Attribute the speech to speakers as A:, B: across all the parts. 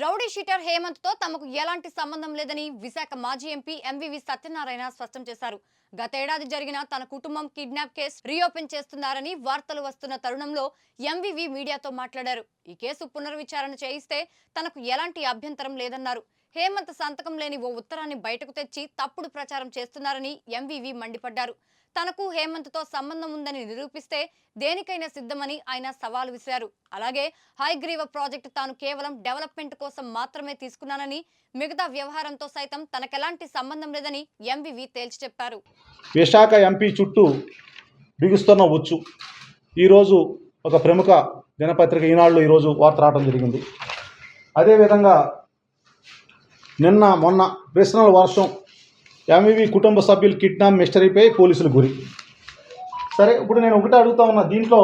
A: Rowdy sheeter హేమంత్తో తమకు ఎలాంటి సంబంధం లేదని విశాఖ మాజీ ఎంపీ ఎంవివి సత్యనారాయణ స్పష్టం చేశారు. గతేడాది జరిగిన తన కుటుంబం కిడ్నాప్ కేసు రీఓపెన్ చేస్తున్నారని వార్తలు వస్తున్న తరుణంలో ఎంవివి మీడియాతో మాట్లాడారు. ఈ కేసు పునర్విచారణ చేయిస్తే తనకు ఎలాంటి అభ్యంతరం లేదన్నారు. హేమంత్ సంతకం లేని ఓ ఉత్తరాన్ని బయటకు తెచ్చి తప్పుడు ప్రచారం చేస్తున్నారని ఎంవివి మండిపడ్డారు. తనకు హేమంత్తో సంబంధం ఉందని నిరూపిస్తే దేనికైనా సిద్ధమని ఆయన సవాల్ విసిరారు. అలాగే హైగ్రీవ ప్రాజెక్టు తాను కేవలం డెవలప్మెంట్ కోసం మాత్రమే తీసుకున్నానని మిగతా వ్యవహారంతో సైతం తనకెలాంటి సంబంధం లేదని ఎంవివి తేల్చి చెప్పారు.
B: విశాఖ ఎంపీ చుట్టూ బిగుస్తున్న ఉచ్చు. ఈరోజు ఒక ప్రముఖ దినపత్రిక ఈనాడులో ఈరోజు వార్త రావడం జరిగింది. అదేవిధంగా నిన్న మొన్న ప్రశ్నల వర్షం ఎంవివి కుటుంబ సభ్యులు కిడ్నాప్ మిస్టరీపై పోలీసులు గురి. సరే ఇప్పుడు నేను ఒకటే అడుగుతా ఉన్నా. దీంట్లో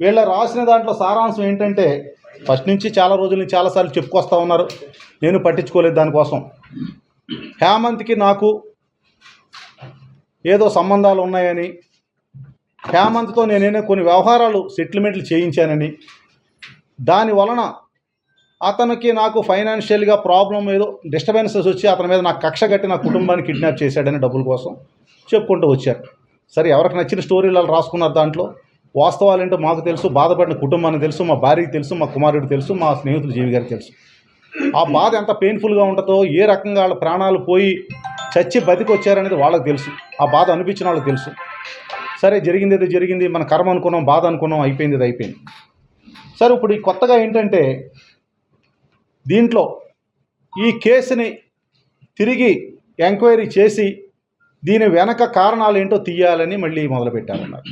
B: వీళ్ళ రాసిన దాంట్లో సారాంశం ఏంటంటే ఫస్ట్ నుంచి చాలా రోజుల నుంచి చాలాసార్లు చెప్పుకొస్తా ఉన్నారు. నేను పట్టించుకోలేదు దానికోసం. హేమంత్కి నాకు ఏదో సంబంధాలు ఉన్నాయని హేమంత్తో నేనే కొన్ని వ్యవహారాలు సెటిల్మెంట్లు చేయించానని దాని వలన అతనికి నాకు ఫైనాన్షియల్గా ప్రాబ్లం ఏదో డిస్టర్బెన్సెస్ వచ్చి అతని మీద నాకు కక్ష కట్టి నా కుటుంబాన్ని కిడ్నాప్ చేశాడని డబ్బుల కోసం చెప్పుకుంటూ వచ్చారు. సరే ఎవరికి నచ్చిన స్టోరీలు వాళ్ళు రాసుకున్నారు దాంట్లో? వాస్తవాలు ఏంటో మాకు తెలుసు బాధపడిన కుటుంబానికి తెలుసు మా భార్యకి తెలుసు మా కుమారుడికి తెలుసు మా స్నేహితులు జీవి గారికి తెలుసు. ఆ బాధ ఎంత పెయిన్ఫుల్గా ఉంటుందో ఏ రకంగా వాళ్ళ ప్రాణాలు పోయి చచ్చి బతికి వచ్చారనేది వాళ్ళకి తెలుసు. ఆ బాధ అనిపించిన వాళ్ళకి తెలుసు. సరే జరిగింది ఏదో జరిగింది మన కర్మ అనుకున్నాం బాధ అనుకున్నాం అయిపోయింది ఇది అయిపోయింది. సరే ఇప్పుడు ఈ కొత్తగా ఏంటంటే దీంట్లో ఈ కేసుని తిరిగి ఎంక్వైరీ చేసి దీని వెనక కారణాలు ఏంటో తీయాలని మళ్ళీ మొదలుపెట్టారన్నారు.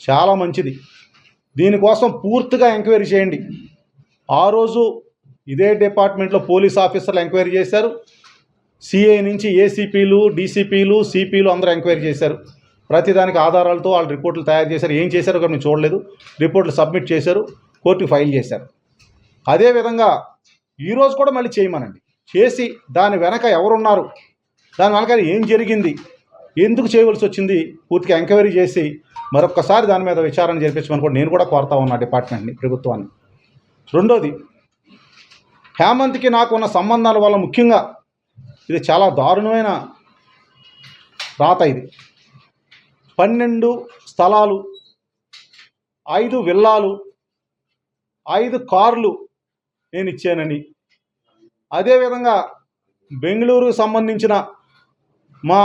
B: చాలా మంచిది. దీనికోసం పూర్తిగా ఎంక్వైరీ చేయండి. ఆ రోజు ఇదే డిపార్ట్మెంట్లో పోలీస్ ఆఫీసర్లు ఎంక్వైరీ చేశారు. సిఐ నుంచి ఏసీపీలు డీసీపీలు సిపిలు అందరూ ఎంక్వైరీ చేశారు. ప్రతిదానికి ఆధారాలతో వాళ్ళు రిపోర్ట్లు తయారు చేశారు. ఏం చేశారో కూడా మేము చూడలేదు. రిపోర్ట్లు సబ్మిట్ చేశారు. కోర్టుకు ఫైల్ చేశారు. అదేవిధంగా ఈరోజు కూడా మళ్ళీ చేయమనండి. చేసి దాని వెనక ఎవరున్నారు? దాని వెనక ఏం జరిగింది? ఎందుకు చేయవలసి వచ్చింది? పూర్తిగా ఎంక్వైరీ చేసి మరొకసారి దాని మీద విచారణ జరిపించమని కూడా నేను కూడా కోరుతా ఉన్నా డిపార్ట్మెంట్ని ప్రభుత్వాన్ని. రెండోది హేమంత్కి నాకు ఉన్న సంబంధాల వల్ల ముఖ్యంగా ఇది చాలా దారుణమైన రాత ఇది. పన్నెండు స్థలాలు ఐదు విల్లాలు ఐదు కార్లు నేను ఇచ్చానని అదేవిధంగా బెంగళూరుకు సంబంధించిన మా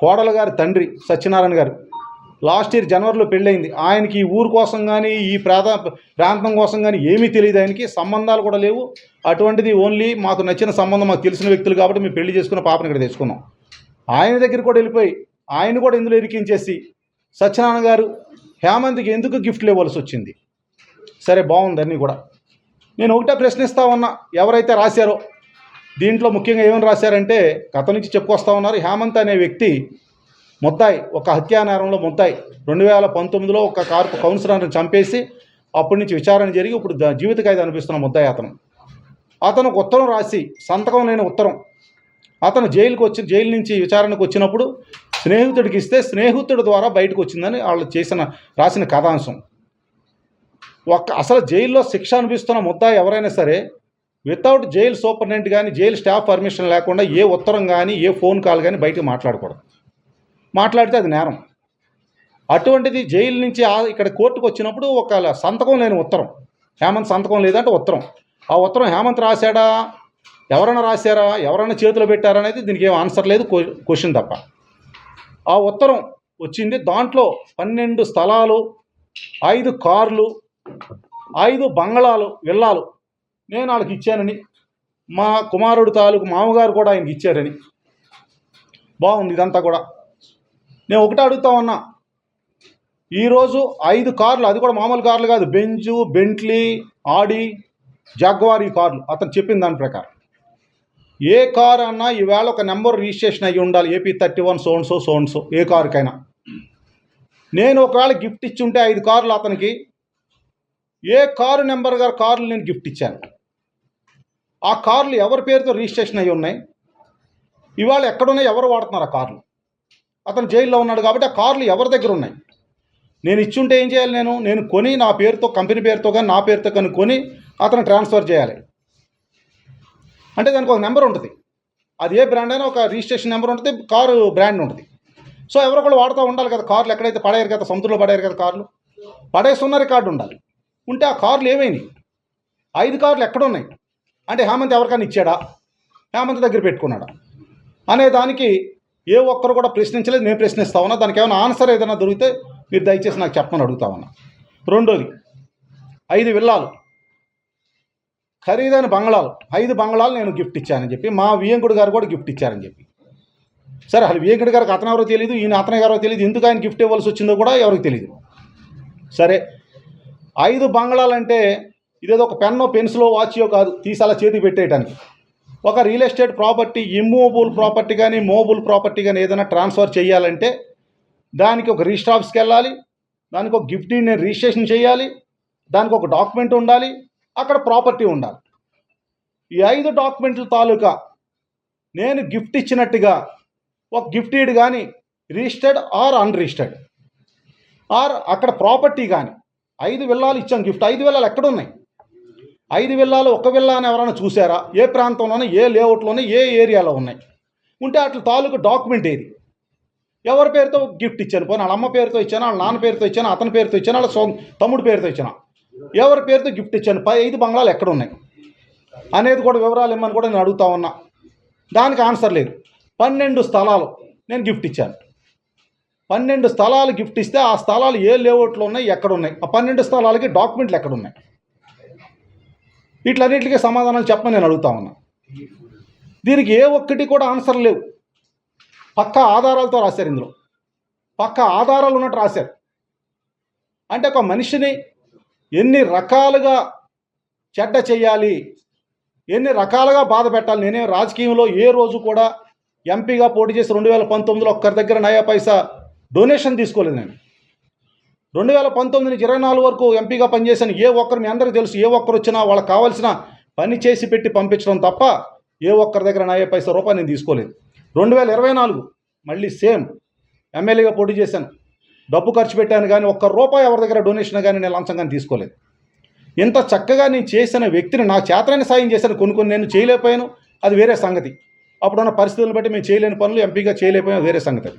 B: కోడల గారి తండ్రి సత్యనారాయణ గారు లాస్ట్ ఇయర్ జనవరిలో పెళ్ళయింది. ఆయనకి ఈ ఊరు కోసం కానీ ఈ ప్రాంత ప్రాంతం కోసం కానీ ఏమీ తెలియదు ఆయనకి. సంబంధాలు కూడా లేవు. అటువంటిది ఓన్లీ మాకు నచ్చిన సంబంధం మాకు తెలిసిన వ్యక్తులు కాబట్టి మేము పెళ్ళి చేసుకున్న పాపని ఇక్కడ తెచ్చుకున్నాం. ఆయన దగ్గర కూడా వెళ్ళిపోయి ఆయన కూడా ఇందులో ఇరికించేసి సత్యనారాయణ గారు హేమంత్కి ఎందుకు గిఫ్ట్లు ఇవ్వాల్సి వచ్చింది? సరే బాగుంది అన్నీ కూడా. నేను ఒకటే ప్రశ్నిస్తా ఉన్నా ఎవరైతే రాశారో దీంట్లో ముఖ్యంగా ఏమని రాశారంటే కథ నుంచి చెప్పుకొస్తా ఉన్నారు హేమంత్ అనే వ్యక్తి ముద్దాయి ఒక హత్యానేరంలో ముద్దాయి. రెండు వేల పంతొమ్మిదిలో ఒక కార్పు కౌన్సిలర్ని చంపేసి అప్పటి నుంచి విచారణ జరిగి ఇప్పుడు జీవిత ఖైదు అనిపిస్తున్న ముద్దాయి అతను. అతను ఒక ఉత్తరం రాసి సంతకం లేని ఉత్తరం. అతను జైలుకు వచ్చి జైలు నుంచి విచారణకు వచ్చినప్పుడు స్నేహితుడికి ఇస్తే స్నేహితుడి ద్వారా బయటకు వచ్చిందని వాళ్ళు చేసిన రాసిన కథాంశం. ఒక్క అసలు జైల్లో శిక్ష అనిపిస్తున్న ముద్దా ఎవరైనా సరే వితౌట్ జైలు సూపరింటెండెంట్ కానీ జైలు స్టాఫ్ పర్మిషన్ లేకుండా ఏ ఉత్తరం కానీ ఏ ఫోన్ కాల్ కానీ బయటకు మాట్లాడకూడదు. మాట్లాడితే అది నేరం. అటువంటిది జైలు నుంచి ఇక్కడ కోర్టుకు వచ్చినప్పుడు ఒక సంతకం లేని ఉత్తరం హేమంత్ సంతకం లేదంటే ఉత్తరం. ఆ ఉత్తరం హేమంత్ రాశాడా? ఎవరైనా రాశారా? ఎవరైనా చేతిలో పెట్టారా అనేది దీనికి ఏం ఆన్సర్ లేదు క్వశ్చన్ తప్ప. ఆ ఉత్తరం వచ్చింది దాంట్లో పన్నెండు స్థలాలు ఐదు కార్లు ఐదు బంగళాలు విల్లాలు నేను వాళ్ళకి ఇచ్చానని మా కుమారుడు తాలూకు మామగారు కూడా ఆయనకి ఇచ్చారని. బాగుంది ఇదంతా కూడా. నేను ఒకటే అడుగుతా ఉన్నా. ఈరోజు ఐదు కార్లు అది కూడా మామూలు కార్లు కాదు. బెంజు బెంట్లీ ఆడి జాగ్వార్ ఈ కార్లు. అతను చెప్పిన దాని ప్రకారం. ఏ కార్ అన్నా ఈవేళ ఒక నెంబర్ రిజిస్ట్రేషన్ అయ్యి ఉండాలి. ఏపీ థర్టీ వన్ సోన్సో సోన్సో ఏ కారుకైనా. నేను ఒకవేళ గిఫ్ట్ ఇచ్చి ఉంటే ఐదు కార్లు అతనికి ఏ కారు నెంబర్ గారు కార్లు నేను గిఫ్ట్ ఇచ్చాను. ఆ కార్లు ఎవరి పేరుతో రిజిస్ట్రేషన్ అయ్యి ఉన్నాయి? ఇవాళ ఎక్కడున్నాయి? ఎవరు వాడుతున్నారు ఆ కార్లు? అతను జైల్లో ఉన్నాడు కాబట్టి ఆ కార్లు ఎవరి దగ్గర ఉన్నాయి? నేను ఇచ్చుంటే ఏం చేయాలి నేను? నేను కొని నా పేరుతో కంపెనీ పేరుతో కానీ నా పేరుతో కానీ కొని అతను ట్రాన్స్ఫర్ చేయాలి. అంటే దానికి ఒక నెంబర్ ఉంటుంది. అది ఏ బ్రాండ్ అయినా ఒక రిజిస్ట్రేషన్ నెంబర్ ఉంటుంది కారు బ్రాండ్ ఉంటుంది. సో ఎవరో ఒకళ్ళు వాడుతూ ఉండాలి కదా కార్లు ఎక్కడైతే పడేయరు కదా సొంతలో పడేయరు కదా కార్లు? పడేస్తున్న రికార్డు ఉండాలి. ఉంటే ఆ కార్లు ఏమైనాయి? ఐదు కార్లు ఎక్కడున్నాయి? అంటే హేమంత్ ఎవరికైనా ఇచ్చాడా? హేమంత్ దగ్గర పెట్టుకున్నాడా? అనే దానికి ఏ ఒక్కరు కూడా ప్రశ్నించలేదు. నేను ప్రశ్నిస్తా ఉన్నా. దానికి ఏమైనా ఆన్సర్ ఏదైనా దొరికితే మీరు దయచేసి నాకు చెప్పమని అడుగుతా ఉన్నా. రెండోది ఐదు విల్లాలు. ఖరీదైన బంగ్లాలు. ఐదు బంగ్లాలు నేను గిఫ్ట్ ఇచ్చానని చెప్పి మా వియంకుడు గారు కూడా గిఫ్ట్ ఇచ్చారని చెప్పి. సరే అసలు వియంకుడు గారికి అతను ఎవరో తెలియదు ఈయన అతను ఎవరో తెలియదు ఎందుకు ఆయన గిఫ్ట్ ఇవ్వాల్సి వచ్చిందో కూడా ఎవరికి తెలియదు సరే ఐదు బంగళాలంటే ఇదేదో ఒక పెన్నో పెన్సిలో వాచియో కాదు. తీసి అలా చేతికి పెట్టేయటానికి. ఒక real estate property immovable property కానీ మూవబుల్ ప్రాపర్టీ కానీ ఏదైనా ట్రాన్స్ఫర్ చేయాలంటే దానికి ఒక రిజిస్టర్ ఆఫీస్కి వెళ్ళాలి దానికి ఒక గిఫ్ట్ నేను రిజిస్ట్రేషన్ చేయాలి దానికి ఒక డాక్యుమెంట్ ఉండాలి అక్కడ ప్రాపర్టీ ఉండాలి. ఈ ఐదు డాక్యుమెంట్ల తాలూకా నేను గిఫ్ట్ ఇచ్చినట్టుగా ఒక గిఫ్ట్ ఈడ్ కానీ రిజిస్టర్డ్ ఆర్ అన్రిజిస్టర్డ్. ఆర్ అక్కడ ప్రాపర్టీ కానీ ఐదు విల్లాలు ఇచ్చాం గిఫ్ట్. ఐదు విల్లాలు ఎక్కడున్నాయి? ఐదు విల్లాలు ఒక విల్లా అని ఎవరైనా చూసారా ఏ ప్రాంతంలోనే ఏ లేఅవుట్లోనే ఏ ఏరియాలో ఉన్నాయి? ఉంటే అట్ల తాలూకు డాక్యుమెంట్ ఏది? ఎవరి పేరుతో గిఫ్ట్ ఇచ్చాను? పోనీ వాళ్ళ అమ్మ పేరుతో ఇచ్చాను? వాళ్ళ నాన్న పేరుతో ఇచ్చాను? అతని పేరుతో ఇచ్చాను? వాళ్ళ సో తమ్ముడు పేరుతో ఇచ్చాను? ఎవరి పేరుతో గిఫ్ట్ ఇచ్చాను? పై ఐదు బంగ్లాలు ఎక్కడ ఉన్నాయి అనేది కూడా వివరాలు ఇమ్మని కూడా నేను అడుగుతా ఉన్నా. దానికి ఆన్సర్ లేదు. పన్నెండు స్థలాలు నేను గిఫ్ట్ ఇచ్చాను. పన్నెండు స్థలాలు గిఫ్ట్ ఇస్తే ఆ స్థలాలు ఏ లేఅవుట్లో ఉన్నాయి ఎక్కడ ఉన్నాయి? ఆ పన్నెండు స్థలాలకి డాక్యుమెంట్లు ఎక్కడ ఉన్నాయి వీటిలన్నిటికీ సమాధానాలు చెప్పమని నేను అడుగుతా ఉన్నా. దీనికి ఏ ఒక్కటి కూడా ఆన్సర్ లేవు. పక్క ఆధారాలతో రాశారు ఇందులో. పక్క ఆధారాలు ఉన్నట్టు రాశారు. అంటే ఒక మనిషిని ఎన్ని రకాలుగా చెడ్డ చేయాలి ఎన్ని రకాలుగా బాధ పెట్టాలి నేనే రాజకీయంలో ఏ రోజు కూడా ఎంపీగా పోటీ చేసి రెండు వేల పంతొమ్మిదిలో ఒక్కరి దగ్గర నయా పైసా డొనేషన్ తీసుకోలేదు నేను. రెండు వేల పంతొమ్మిది నుంచి ఇరవై నాలుగు వరకు ఎంపీగా పనిచేశాను ఏ ఒక్కరు మీ అందరికీ తెలుసు ఏ ఒక్కరు వచ్చినా వాళ్ళకి కావాల్సిన పని చేసి పెట్టి పంపించడం తప్ప ఏ ఒక్కరి దగ్గర నా ఏ పైసా రూపాయి నేను తీసుకోలేదు. రెండు వేల ఇరవై నాలుగు మళ్ళీ సేమ్ ఎమ్మెల్యేగా పోటీ చేశాను. డబ్బు ఖర్చు పెట్టాను కానీ ఒక్క రూపాయి ఎవరి దగ్గర డొనేషన్ కానీ నేను లంచం కానీ తీసుకోలేదు. ఇంత చక్కగా నేను చేసిన వ్యక్తిని నా చేతనైన సాయం చేశాను. కొన్ని కొన్ని నేను చేయలేకపోయాను. అది వేరే సంగతి. అప్పుడున్న పరిస్థితులను బట్టి మేము చేయలేని పనులు ఎంపీగా చేయలేకపోయాం వేరే సంగతి అది.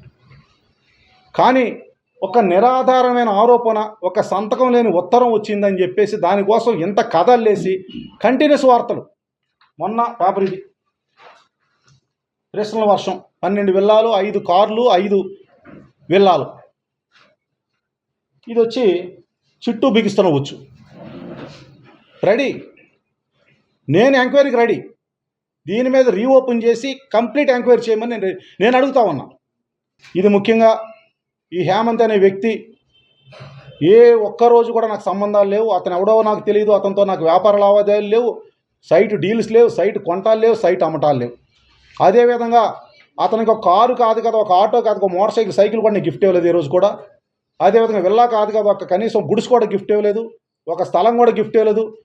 B: కానీ ఒక నిరాధారమైన ఆరోపణ ఒక సంతకం లేని ఉత్తరం వచ్చిందని చెప్పేసి దానికోసం ఇంత కథల్లేసి కంటిన్యూస్ వార్తలు. మొన్న పేపర్ ఇది. ప్రశ్నల వర్షం పన్నెండు విల్లాలు ఐదు కార్లు ఐదు విల్లాలు. ఇది వచ్చి చుట్టూ బిగిస్తున్న వచ్చు రెడీ నేను ఎంక్వైరీకి రెడీ దీని మీద రీఓపెన్ చేసి కంప్లీట్ ఎంక్వైరీ చేయమని నేను నేను అడుగుతా ఉన్నా. ఇది ముఖ్యంగా ఈ హేమంత్ అనే వ్యక్తి ఏ ఒక్క రోజు కూడా నాకు సంబంధాలు లేవు. అతను ఎవడో నాకు తెలియదు అతనితో నాకు వ్యాపార లావాదేవీలు లేవు. సైట్ డీల్స్ లేవు. సైట్ కొంటాలు లేవు. సైట్ అమ్మటాలు లేవు. అదేవిధంగా అతనికి ఒక కారు కాదు కదా ఒక ఆటో కాదు ఒక మోటార్ సైకిల్ సైకిల్ కూడా నేను గిఫ్ట్ ఇవ్వలేదు ఈ రోజు కూడా. అదేవిధంగా విల్లా కాదు కదా ఒక కనీసం గుడిస్ కూడా గిఫ్ట్ ఇవ్వలేదు. ఒక స్థలం కూడా గిఫ్ట్ ఇవ్వలేదు.